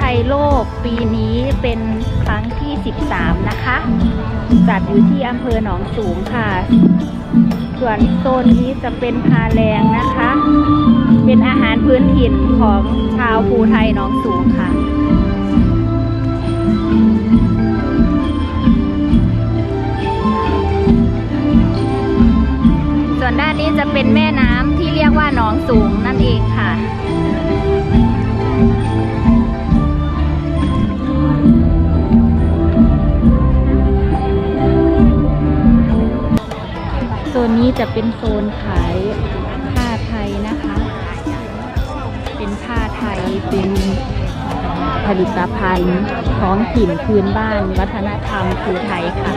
ชัยโลกปีนี้เป็นครั้งที่ 13 นะคะ จัดอยู่ที่อำเภอหนองสูงค่ะ ส่วนโซนนี้จะเป็นพาแรงนะคะ เป็นอาหารพื้นถิ่นของชาวภูไทยหนองสูงค่ะส่วนด้านนี้จะเป็นแม่น้ำที่เรียกว่าหนองสูงนั่นเองค่ะ นนี้จะเป็นโซนขายผ้าไทยนะคะ เป็นผ้าไทยเป็นผลิตภัณฑ์ท้องถิ่นพื้นบ้านวัฒนธรรมคือไทยค่ะ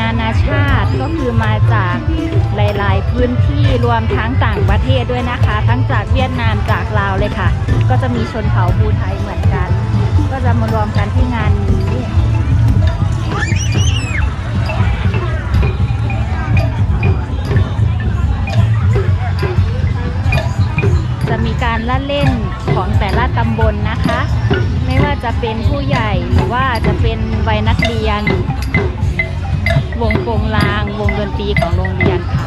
นานาชาติก็คือมาจากหลาย ๆ พื้นที่รวมทั้งต่างประเทศด้วยนะคะ ทั้งจากเวียดนามจากลาวเลยค่ะ ก็จะมีชนเผ่าภูไทยเหมือนกัน ก็จะมารวมกันที่งานนี้จะมีการละเล่นของแต่ละตำบลนะคะ ไม่ว่าจะเป็นผู้ใหญ่หรือว่าจะเป็นวัยนักเรียน วงโปงลาง วงดนตรีของโรงเรียนค่ะ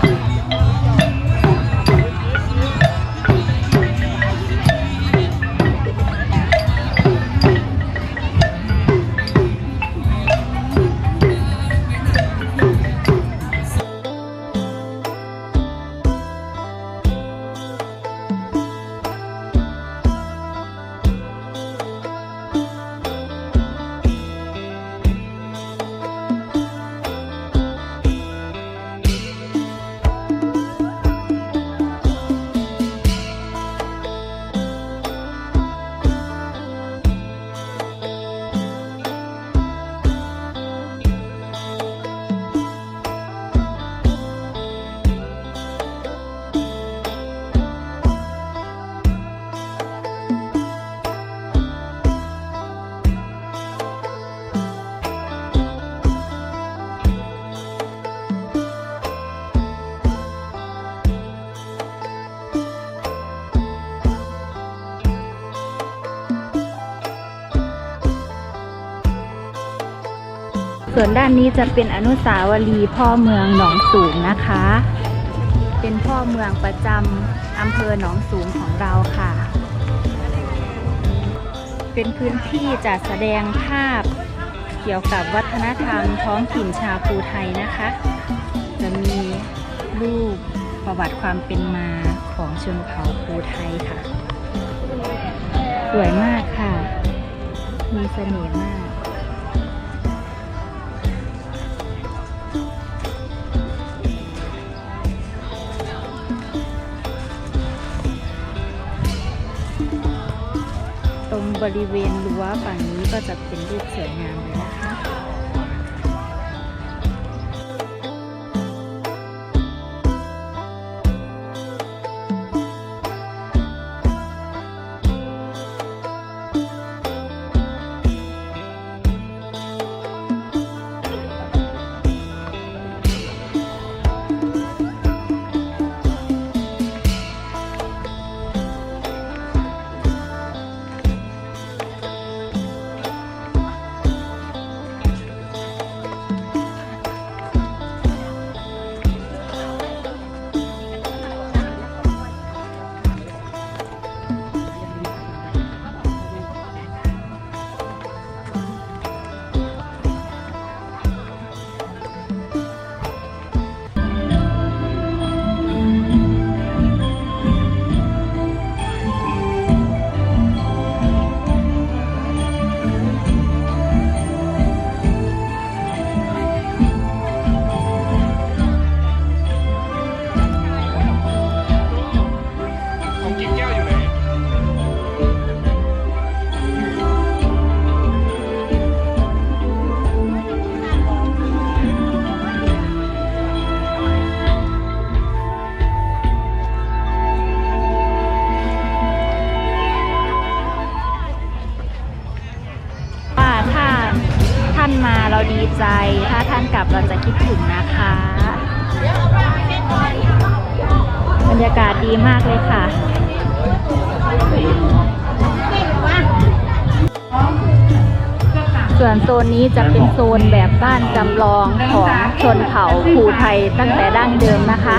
ด้านนี้จะเป็นอนุสาวรีย์พ่อเมืองหนองสูงนะคะ เป็นพ่อเมืองประจำอำเภอหนองสูงของเราค่ะ เป็นพื้นที่จัดแสดงภาพเกี่ยวกับวัฒนธรรมท้องถิ่นชาวภูไทยนะคะ จะมีรูปประวัติความเป็นมาของชนเผ่าภูไทยค่ะ สวยมากค่ะ มีเสน่ห์มาก บริเวณรั้วฝั่งนี้ก็จะเป็นรูปสวยงามานมาเราดีใจ ถ้าท่านกลับเราจะคิดถึงนะคะ บรรยากาศดีมากเลยค่ะส่วนโซนนี้จะเป็นโซนแบบบ้านจำลองของชนเผ่าภูไทยตั้งแต่ดั้งเดิมนะคะ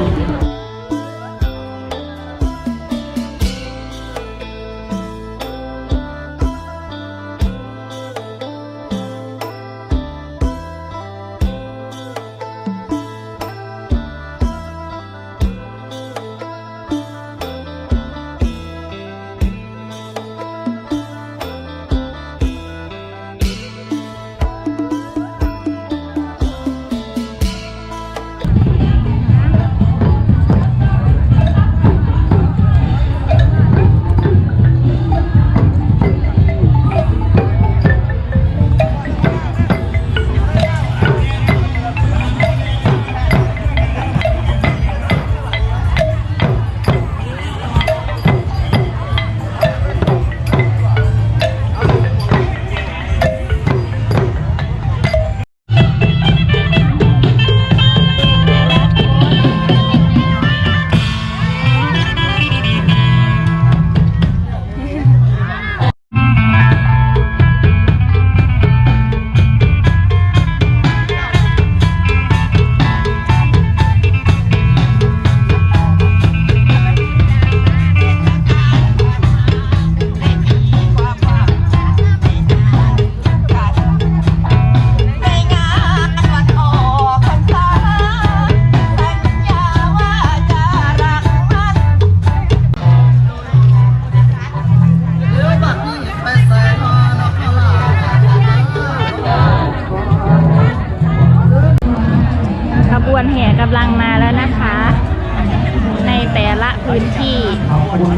ที่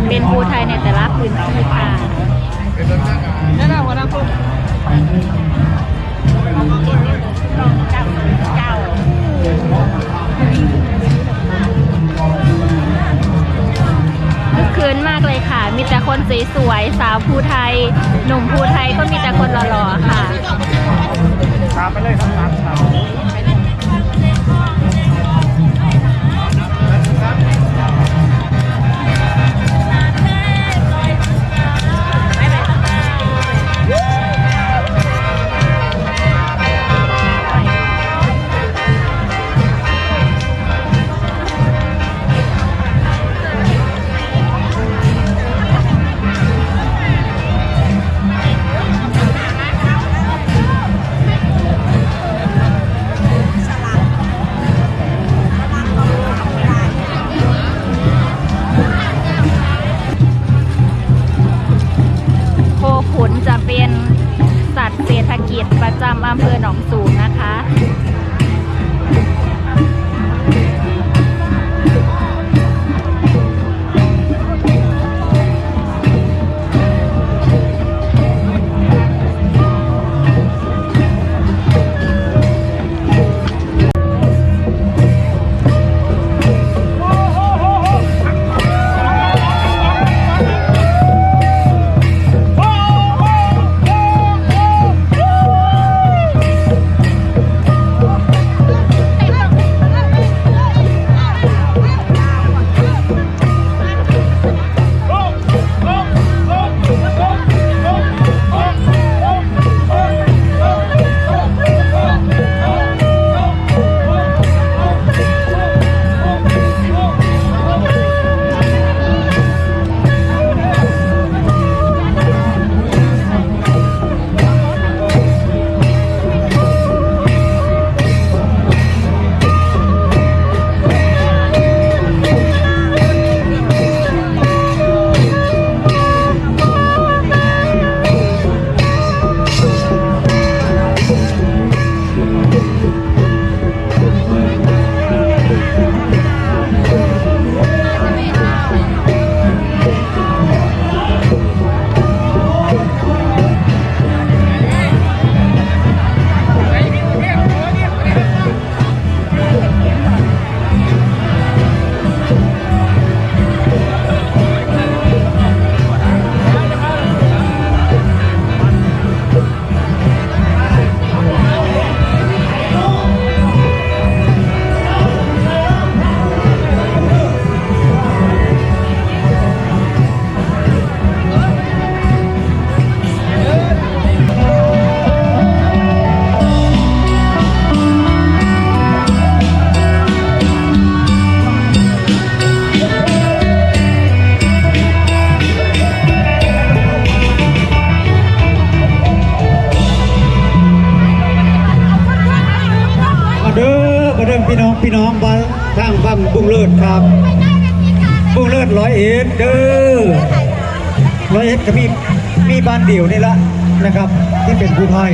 เป็นภูไทยในแต่ละพื้นที่ค่ะคึกคืนมากเลยค่ะ มีแต่คนสวยๆสาวภูไทย หนุ่มภูไทยก็มีแต่คนหล่อๆค่ะตามไปเลยครับตาม นเด้อร้อยเอ็ดก็มีมีบ้านเดี่ยวนี่ละนะครับ ที่เป็นผู้ภัย